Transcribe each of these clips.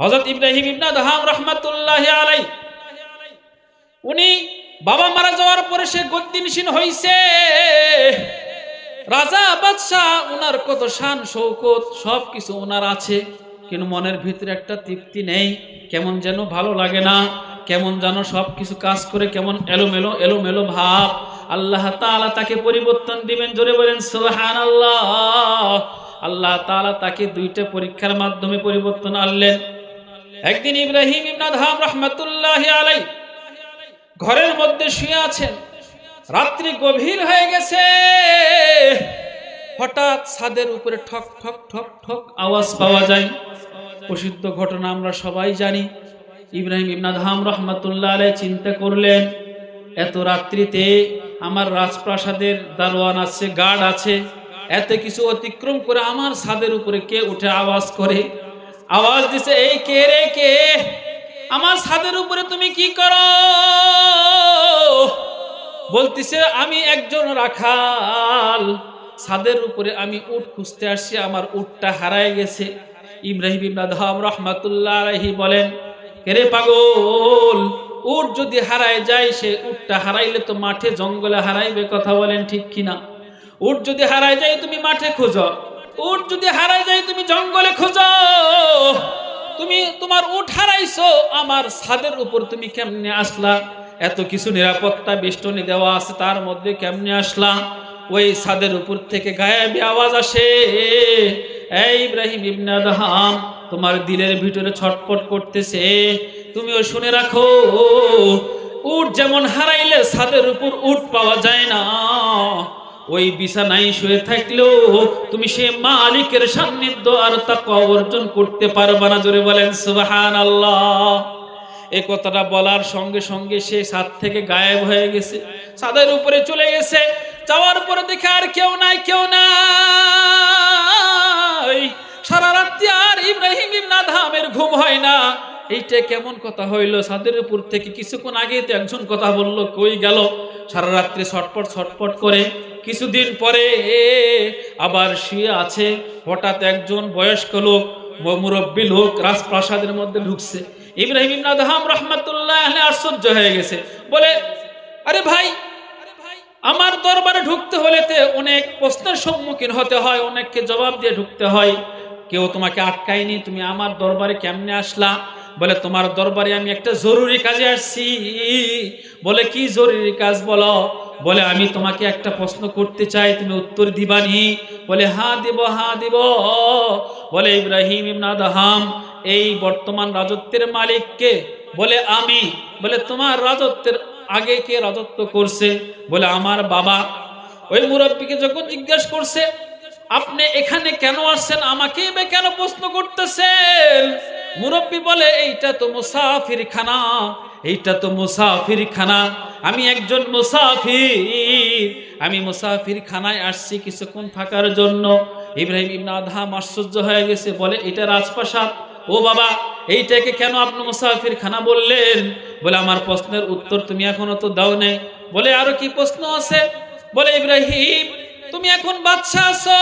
হজরত ইব্রাহিম ইবনা দাহাম রহমাতুল্লাহ আলাই উনি বাবা মারা যাওয়ার পরে সে গদ্দিনসীন হইছে। রাজা বাদশাহ উনার কত শান শৌকত সব কিছু ওনার আছে, কিন্তু মনের ভিতরে একটা তৃপ্তি নেই, কেমন যেন ভালো লাগে না, কেমন যেন সব কিছু কাজ করে কেমন এলোমেলো এলোমেলো ভাব। আল্লাহ তাআলা তাকে পরিবর্তন দিবেন, জোরে বলেন সুবহান আল্লাহ আল্লাহ তাআলা তাকে দুইটা পরীক্ষার মাধ্যমে পরিবর্তন আনলেন। একদিন ইব্রাহিম ইবনা ধাম রহমতুল্লাহ আলাই ঘরের মধ্যে শুয়ে আছেন। রাত্রি গভীর হয়ে গেছে। হঠাৎ ছাদের উপরে ঠক ঠক ঠক ঠক আওয়াজ পাওয়া যায়। প্রসিদ্ধ ঘটনা আমরা সবাই জানি। ইব্রাহিম ইবনা ধাম রহমতুল্লাহ আলাই চিন্তা করলেন, এত রাত্রিতে আমার রাজপ্রাসাদের দারোয়ান আছে, গার্ড আছে, এত কিছু অতিক্রম করে আমার ছাদের উপরে কে উঠে আওয়াজ করে? আওয়াজ দিছে, এই কে রে কে? আমার ছাদের উপরে তুমি কি করো? বলতিছে, আমি একজন রাখাল। ছাদের উপরে আমি উট খুঁজতে আসছি, আমার উটটা হারায় গেছে। ইব্রাহিম ইবনা ধাম রহমাতুল্লাহ আলাইহি বলেন কেরে পাগল? উট যদি হারায় যায়, সে উটটা হারাইলে তো মাঠে জঙ্গলে হারাইবে, কথা বলেন ঠিক কিনা? উট যদি হারায় যায়, তুমি মাঠে খোঁজো। উট যদি হারাই যায়, তুমি জঙ্গলে খোঁজো। তুমি তোমার উট হারাইছো, আমার ছাদের উপর তুমি কেমনে আসলা? এত কিছু নিরাপত্তা বেষ্টনী দেওয়া আছে, তার মধ্যে কেমনে আসলা? ওই ছাদের উপর থেকে গায়েবী আওয়াজ আসে। এই ইব্রাহিম ইবনে আদহাম, তোমার দিলের ভিতরে ছটপট করতেছে। তুমিও শুনে রাখো, উট যেমন হারাইলে, ছাদের উপর উট পাওয়া যায় না। ওই বিছানায় শুয়ে থাকলেও তুমি সে মালিকের সান্নিধ্য আর তাকওয়া অর্জন করতে পারবা না। জোরে বলেন সুবহান আল্লাহ এ কথাটা বলার সঙ্গে সঙ্গে সে ছাদ থেকে গায়েব হয়ে গেছে। ছাদের উপরে চলে গেছে। যাওয়ার পরে দেখে আর কেউ নাই কেউ নাই। সারা রাত্রি আর ইব্রাহিম ধামের ঘুম হয় না। এইটা কেমন কথা হইল? ছাদের উপর থেকে কিছুক্ষণ আগে তো একজন কথা বলল, কই গেল? সারা রাত্রি ছটপট ছটপট করে কিছুদিন পরে এ আবার শুয়ে আছে। হঠাৎ একজন বয়স্ক লোক, মুরব্বী লোক রাজপ্রাসাদের মধ্যে ঢুকছে। ইব্রাহিম ইবনা ধাম রহমতুল্লাহ আশ্চর্য হয়ে গেছে। বলে, আরে ভাই, আমার দরবারে ঢুকতে হলে অনেক প্রশ্নের সম্মুখীন হতে হয়, অনেককে জবাব দিয়ে ঢুকতে হয়। কেউ তোমাকে আটকায়নি, তুমি আমার দরবারে কেমনে আসলা? বলে, তোমার দরবারে আমি একটা জরুরি কাজে আসছি। বলে, কি জরুরি কাজ বলো? বলে, আমি তোমাকে একটা প্রশ্ন করতে চাই, তুমি উত্তর দিবানি। বলে, হা দিব হা দিব। বলে, ইব্রাহিম ইবনা দাহাম এই বর্তমান রাজত্বের মালিককে। বলে, আমি। বলে, তোমার রাজত্বের আগে কে রাজত্ব করছে? বলে, আমার বাবা। ওই মুরব্বীকে যখন জিজ্ঞাসা করছে আপনি এখানে কেন আসছেন? আমাকে বে কেন প্রশ্ন করতেছেন? মুরব্বী বলে, এইটা তো মুসাফির খানা এইটা তো মুসাফির খানা আমি একজন মুসাফির। আমি মুসাফির খানায় আসছি কিছুক্ষণ থাকার জন্য। ইব্রাহিম ইবনা আদহাম আশ্চর্য হয়ে গেছে, বলে, এটা রাজপ্রাসাদ? ও বাবা, এইটাকে কেন আপনি মুসাফির খানা বললেন? বলে, আমার প্রশ্নের উত্তর তুমি এখনও তো দাও নাই বলে, আরও কি প্রশ্ন আছে? বলে, ইব্রাহিম তুমি এখন বাচ্চা আছো।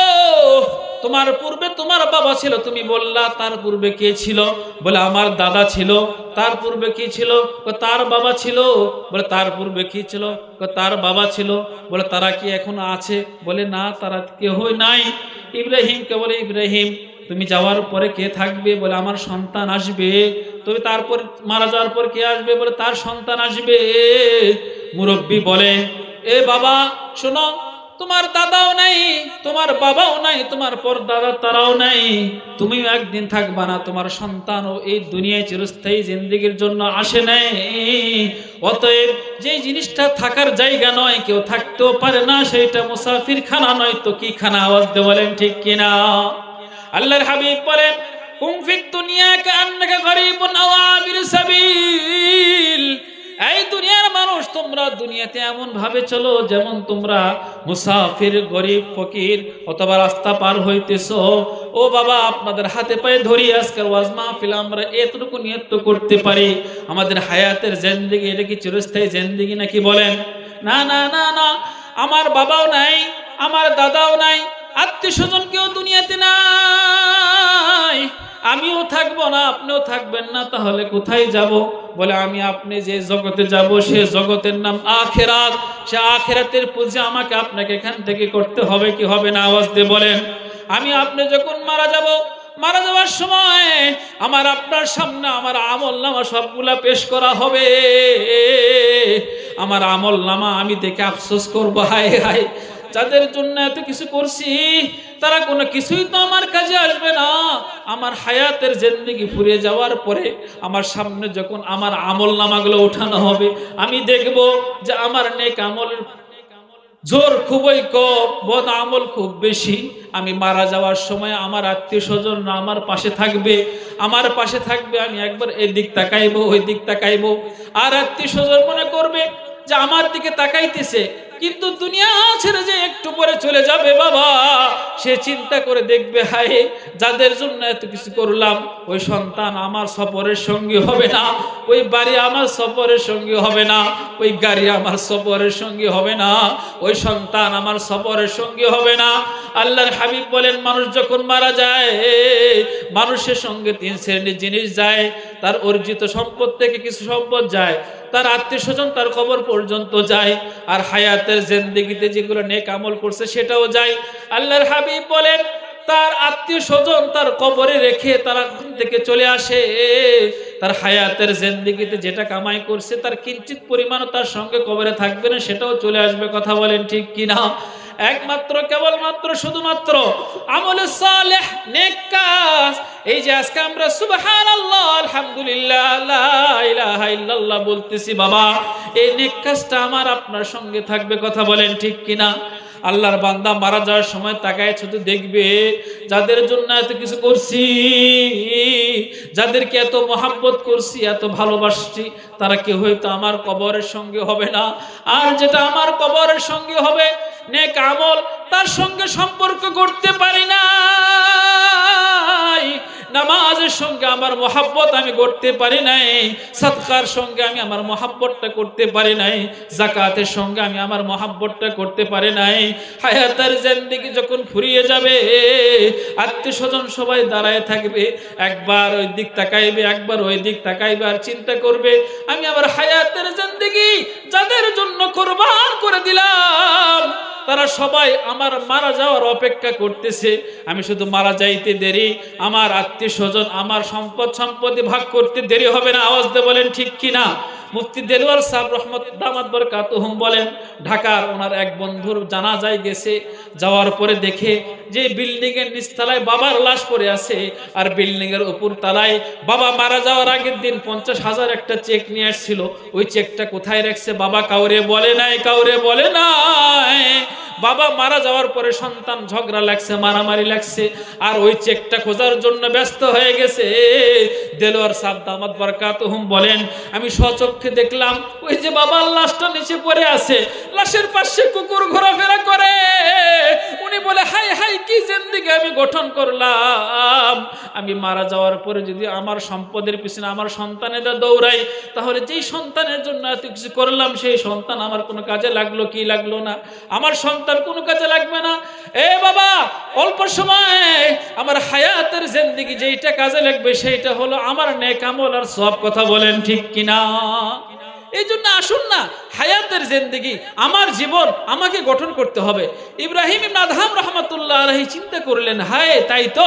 তোমার পূর্বে তোমার বাবা ছিল, তুমি বললা, তার পূর্বে কে ছিল? বলে, আমার দাদা ছিল। তার পূর্বে কি ছিল? তার বাবা ছিল। বলে, তার পূর্বে কি ছিল? তার বাবা ছিল। বলে, তারা কি এখন আছে? বলে, না, তারা কেহই নাই। ইব্রাহিমকে বলে, ইব্রাহিম, তুমি যাওয়ার পরে কে থাকবে? বলে, আমার সন্তান আসবে। তবে তারপর, মারা যাওয়ার পর কে আসবে? বলে, তার সন্তান আসবে। মুরব্বী বলে, এ বাবা, শোনো তোমার দাদাও নাই, তোমার বাবাও নাই, তোমার পর দাদা তারাও নাই। তুমিও একদিন থাকবা না, তোমার সন্তানও এই দুনিয়ায় চিরস্থায়ী জিন্দিগির জন্য আসে নাই। অতএব যে জিনিসটা থাকার জায়গা নয়, কেউ থাকতেও পারে না, সেইটা মুসাফির খানা নয়, তো কি খানা আওয়াজ দিয়ে বলেন ঠিক কিনা? আল্লাহর হাবিব বলেন, কুম ফিদ দুনিয়া কান্নাকা গরিবুন আও সাবিল। তোমরা দুনিয়াতে এমন ভাবে চলো যেমন তোমরা মুসাফির, গরিব, ফকির অথবা রাস্তা পার হইতেছ। ও বাবা, আপনাদের হাতে পায়ে ধরি, আজকের ওয়াজ মাহফিল আমরা এতটুকু নিয়ত করতে পারি। আমাদের হায়াতের জেন্দিগি, এটা কি চিরস্থায়ী জেন্দিগি নাকি বলেন? না না না না, আমার বাবাও নাই, আমার দাদাও নাই আত্মীয় স্বজন কেউ দুনিয়াতে নাই। আমিও থাকব না, আপনিও থাকবেন না, তাহলে কোথায় যাব? বলে, আমি আপনি যে জগতে যাব, সে জগতের নাম আখেরাত। সে আখেরাতের পুজো আমাকে আপনাকে এখান থেকে করতে হবে কি হবে না, আওয়াজ দিয়ে বলেন, আমি আপনি যখন মারা যাব, মারা যাওয়ার সময় আমার আপনার সামনে আমার আমল নামা সবগুলা পেশ করা হবে। আমার আমল নামা আমি দেখে আফসোস করব, হায় হায়। যাদের জন্য এত কিছু করছি, তারা কোনো কিছুই তো আমার কাজে আসবে না। আমার হায়াতের জেন্দিগি ফুরিয়ে যাওয়ার পরে আমার সামনে যখন আমার আমল নামাগুলো ওঠানো হবে, আমি দেখব যে আমার নেক আমলের জোর খুবই কম, বদ আমল খুব বেশি। আমি মারা যাওয়ার সময় আমার আত্মীয় স্বজন আমার পাশে থাকবে, আমার পাশে থাকবে, আমি একবার এই দিক তাকাইবো ওই দিক তাকাইবো। আর আত্মীয় স্বজন মনে করবে যে আমার দিকে তাকাইতেছে কিন্তু দুনিয়া ছেড়ে যে একটু পরে চলে যাবে বাবা। সে চিন্তা করে দেখবে, হায়, যাদের জন্য এত কিছু করলাম, ওই সন্তান আমার সফরের সঙ্গী হবে না, ওই বাড়ি আমার সফরের সঙ্গী হবে না, ওই গাড়ি আমার সফরের সঙ্গী হবে না, ওই সন্তান আমার সফরের সঙ্গী হবে না। আল্লাহর হাবিব বলেন, মানুষ যখন মারা যায়, মানুষের সঙ্গে তিন শ্রেণির জিনিস যায়, তার অর্জিত সম্পদ থেকে কিছু সম্পদ যায়। তার আত্মীয় স্বজন তার কবর পর্যন্ত যায় আর হায়াতের জেন্দিগিতে যেগুলো নেক আমল করছে সেটাও যায়। আল্লাহর হাবিব বলেন, তার আত্মীয় স্বজন তার কবরে রেখে তারা থেকে চলে আসে। তার হায়াতের জেন্দিগিতে যেটা কামাই করছে, তার কিঞ্চিত পরিমাণও তার সঙ্গে কবরে থাকবে না, সেটাও চলে আসবে, কথা বলেন ঠিক কিনা? একমাত্র, কেবলমাত্র, শুধুমাত্র আমলে সালেহ, নেক এই যে আজকে আমরা সুবহানাল্লাহ, আলহামদুলিল্লাহ, লা ইলাহা ইল্লাল্লাহ বলতেছি, বাবা, এই নেক আমার আপনার সঙ্গে থাকবে, কথা বলেন ঠিক কিনা? আল্লাহর বান্দা মারা যাওয়ার সময় তাকায় শুধু দেখবে, যাদের জন্য এত কিছু করছি, যাদেরকে এত মহাব্বত করছি, এত ভালোবাসছি, তারা কেউ হয়তো আমার কবরের সঙ্গে হবে না। আর যেটা আমার কবরের সঙ্গে হবে, নেক আমল তার সঙ্গে সম্পর্ক করতে পারি না। নামাজের সঙ্গে আমার মহাব্বত আমি করতে পারি নাই সৎকার সঙ্গে আমি আমার মহাব্বতটা করতে পারি নাই জাকাতের সঙ্গে আমি আমার মহাব্বতটা করতে পারি নাই। হায়াতের জেন্দিগি যখন ফুরিয়ে যাবে আত্মীয় স্বজন সবাই দাঁড়ায় থাকবে, একবার ওই দিক তাকাইবে, একবার ওই দিক তাকাইবে আর চিন্তা করবে, আমি আমার হায়াতের জেন্দিগি যাদের জন্য কোরবান করে দিলাম। তারা সবাই আমার মারা যাওয়ার অপেক্ষা করতেছে। আমি শুধু মারা যাইতে দেরি, আমার আত্মীয় স্বজন আমার সম্পদ সম্পত্তি ভাগ করতে দেরি হবে না। আওয়াজ দিয়ে বলেন, ঠিক কি না মুফতি দেলোয়ার সাহেব রহমত দামাত বরকাতুহুম বলেন, ঢাকার ওনার এক বন্ধুর জানা যায় গেছে, যাওয়ার পরে দেখে যে বিল্ডিং এর নিচতলায় বাবার লাশ পড়ে আছে, আর বিল্ডিং এর উপর তলায় বাবা মারা যাওয়ার আগের দিন পঞ্চাশ হাজার একটা চেক নিয়ে আসছিল। ওই চেকটা কোথায় রাখছে বাবা কাউরে বলে নাই, কাউরে বলে নাই। বাবা মারা যাওয়ার পরে সন্তান ঝগড়া লাগছে, মারামারি লাগছে, আর ওই চেকটা খোঁজার জন্য ব্যস্ত হয়ে গেছে। দেলোয়ার সাহ দামাত বরকাতহুম বলেন, আমি স্বচক্ষে দেখলাম ওই যে বাবার লাশটা নিচে পড়ে আছে, লাশের পাশে কুকুর ঘোরাফেরা করে। উনি বলে, হাই হাই, কি জিন্দিগি আমি গঠন করলাম? আমি মারা যাওয়ার পরে যদি আমার সম্পদের পিছনে আমার সন্তানেরা দৌড়াই তাহলে যেই সন্তানের জন্য এত কিছু করলাম, সেই সন্তান আমার কোনো কাজে লাগল কি লাগল না? আমার সন্তান কোনো কাজে লাগবে না? এ বাবা, অল্প সময় আমার হায়াতের জিন্দিগি যেইটা কাজে লাগবে, সেইটা হলো আমার নেকামল আর সব কথা বলেন ঠিক কিনা? এই জন্য আসুন না, হায়াতের জিন্দিগি, আমার জীবন আমাকে গঠন করতে হবে। ইব্রাহিম আদহাম রহমতুল্লাহ আলহী চিন্তা করলেন, হায়, তাই তো?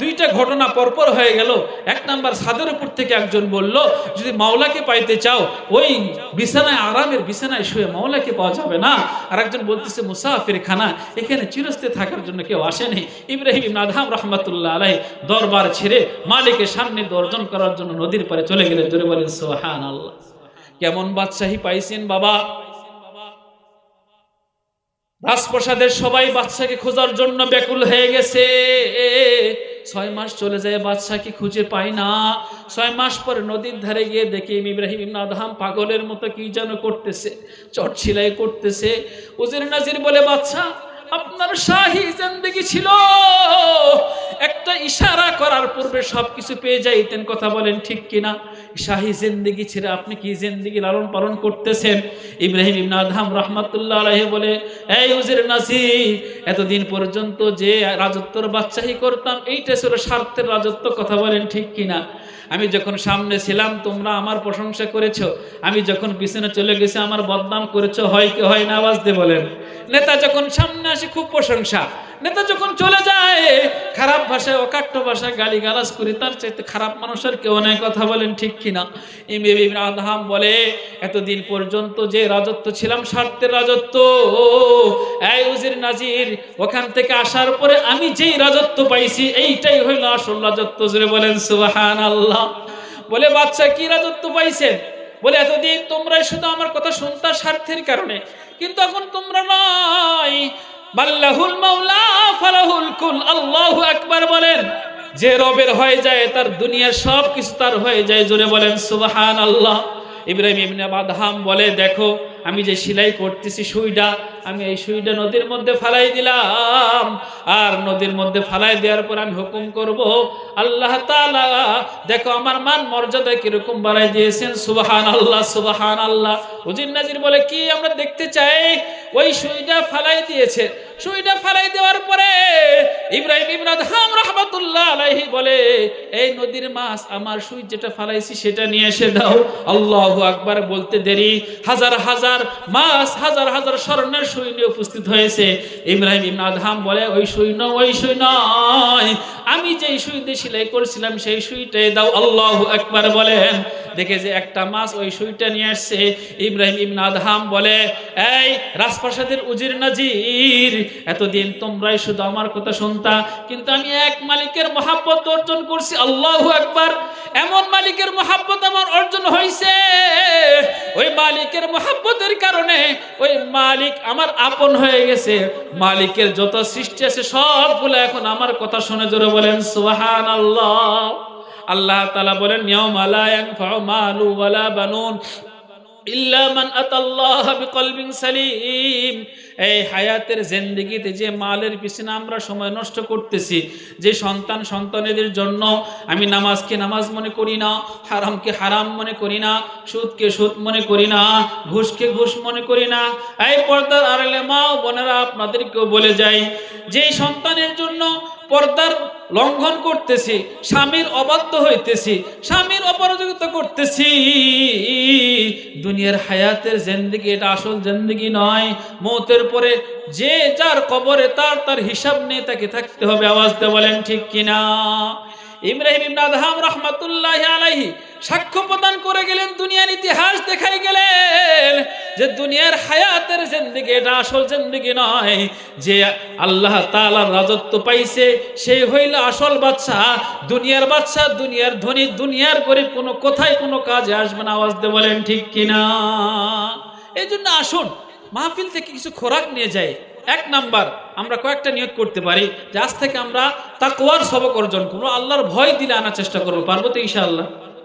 দুইটা ঘটনা পরপর হয়ে গেল। এক নাম্বার ছাদের উপর থেকে একজন বলল, যদি মাওলাকে পাইতে চাও, ওই বিছানায়, আরামের বিছানায় শুয়ে মাওলাকে পাওয়া যাবে না। আর একজন বলতেছে, মুসাফির খানা, এখানে চিরস্তে থাকার জন্য কেউ আসেনি। ইব্রাহিম আদহাম রহমতুল্লাহ আলহী দরবার ছেড়ে মালিকের সামনে দর্জন করার জন্য নদীর পারে চলে গেলেন। জোরে বলেন সোহান আল্লাহ কেমন বাদশাহী পাইছেন বাবা? রাজপ্রসাদের সবাই বাচ্চাকে খোঁজার জন্য ব্যাকুল হয়ে গেছে। ছয় মাস চলে যায় বাচ্চাকে খুঁজে পাই না। ছয় মাস পরে নদীর ধারে গিয়ে দেখি ইব্রাহিম ইবনে পাগলের মতো কি যেন করতেছে, চট ছিলাই করতেছে। উজির নাজির বলে বাচ্চা আপনার শাহী জিন্দেগি ছিল। একটা ইশারা করার পূর্বে সব কিছু পেয়ে যাইতেন কথা বলেন ঠিক কিনা? শাহী জিন্দিগি ছেড়ে আপনি কি জিন্দিগি লালন পালন করতেছেন? ইব্রাহিম ইবনা আদহাম রহমাতুল্লাহ আলাইহি বলে, এই উজির নাসির, এতদিন পর্যন্ত যে রাজত্বর বাচ্চাহি করতাম, এইটা ছিল স্বার্থের রাজত্ব, কথা বলেন ঠিক কিনা? আমি যখন সামনে ছিলাম, তোমরা আমার প্রশংসা করেছ। আমি যখন পিছনে চলে গেছি, আমার বদনাম করেছ। হয় কি হয় না, আওয়াজ দিয়ে বলেন। নেতা যখন সামনে আসে, খুব প্রশংসা। নেতা যখন চলে যায়, খারাপ ভাষায় অকাট্য ভাষায় গালি গালাজ করি, তার চাইতে খারাপ মানুষের কেউ নাই কথা বলেন ঠিক কিনা? ইমেবি আদহাম বলে, এতদিন পর্যন্ত যে রাজত্ব ছিলাম স্বার্থের রাজত্ব। এই উজির নাজির, ওখান থেকে আসার পরে আমি যেই রাজত্ব পাইছি, এইটাই হইল আসল রাজত্ব। জুড়ে বলেন সুবাহান আল্লাহ বলে বাচ্চা কি রাজত্ব পাইছেন? বলে, এতদিন তোমরা শুধু আমার কথা শুনতা স্বার্থের কারণে। কিন্তু এখন তোমরা নয় বাল্লাহুল মাওলা, ফালাহুল কুল, আল্লাহু আকবার বলেন, যে রবের হয়ে যায় তার দুনিয়ার সব কিছু তার হয়ে যায়, জোরে বলেন সুবাহান আল্লাহ ইব্রাহিম ইবনে বাদহাম বলে, দেখো, আমি যে সেলাই করতেছি সুইটা, আমি এই সুইটা নদীর মধ্যে ফালাই দিলাম। আর নদীর মধ্যে ফালাই দেওয়ার পর আমি হুকুম করব, আল্লাহ দেখো আমার মান মর্যাদা কীরকম বাড়াই দিয়েছেন সুবাহান আল্লাহ সুবাহান আল্লাহ উজির নাজির বলে, কি আমরা দেখতে চাই? ওই সুইটা ফালাই দিয়েছে। সুইটা ফালাই দেওয়ার পরে ইব্রাহিম ইবনে হাম রহমাতুল্লাহ আলাইহি বলে, এই নদীর মাছ আমার সুই যেটা ফালাইছি সেটা নিয়ে এসে দাও। আল্লাহু আকবার বলতে দেরি। হাজার হাজার মাছ, হাজার হাজার স্বর্ণের সুই নিয়ে উপস্থিত হয়েছে। ইব্রাহিম ইবনে আদহাম বলে, ওই সুই নয় ওই সুই নয় আমি যেই সুই দিয়ে সেলাই করছিলাম, সেই সুইটাই দাও। আল্লাহু আকবার বলেন, দেখে যে একটা মাছ ওই সুইটা নিয়ে আসছে। ইব্রাহিম ইবনে আদহাম বলে, এই রাজপ্রাসাদের উজির নাজির, এতদিন তোমরাই শুধু আমার কথা শুনতা, কিন্তু আমি এক মালিকের মহাব্বত অর্জন করছি, আল্লাহু একবার এমন মালিকের মহাব্বত আমার অর্জন হয়েছে ওই মালিকের মহাব্বতের কারণে ওই মালিক আমার আপন হয়ে গেছে। মালিকের যত সৃষ্টি আছে, সবগুলো এখন আমার কথা শুনে জোরে বলেন সুবহান আল্লাহ আল্লাহ তালা বলেন, ইয়াউমা লা ইয়ানফাউ মালু ওয়ালা বানুন। ইল্লা মান আতাল্লাহ বিকলবিন সালিম। এই হায়াতের জিন্দেগিতে যে মালের পিছনে আমরা সময় নষ্ট করতেছি, যে সন্তান সন্তানেদের জন্য আমি নামাজকে নামাজ মনে করি না, হারামকে হারাম মনে করি না, সুদকে সুদ মনে করি না, ঘুষকে ঘুষ মনে করি না, এই পর্দার আড়ালে মা বোনেরা আপনাদেরকেও বলে যাই যে সন্তানের জন্য পর্দার লঙ্ঘন করতেছি, স্বামীর অবাধ্য হইতেছি, স্বামীর অপরাজিতা করতেছি। দুনিয়ার হায়াতের জেন্দিগি, এটা আসল জেন্দিগি নয়। মতের পরে যে যার কবরে তার তার হিসাব নিয়ে তাকে থাকতে হবে। আওয়াজ বলেন, ঠিক কিনা? ইব্রাহিম ইবনে আদহাম রহমাতুল্লাহ আলাইহি সাক্ষ্য প্রদান করে গেলেন, দুনিয়ার ইতিহাস দেখাই গেলেন যে দুনিয়ার হায়াতের জিন্দিগি এটা আসল জিন্দিগি নয়, যে আল্লাহ তাআলার রাজত্ব পাইছে সেই হইল আসল বাচ্চা দুনিয়ার বাচ্চা দুনিয়ার ধনী, দুনিয়ার গরিব, কোনো কোথায় কোনো কাজে আসবে না, আওয়াজ দিয়ে বলেন ঠিক কিনা? এই জন্য আসুন, মাহফিল থেকে কিছু খোরাক নিয়ে যায় এক নাম্বার আমরা কয়েকটা নিয়োগ করতে পারি যে আজ থেকে আমরা তাকওয়ার সবক অর্জন করব, আল্লাহর ভয় দিলে আনার চেষ্টা করব। পারব তো ইনশাআল্লাহ?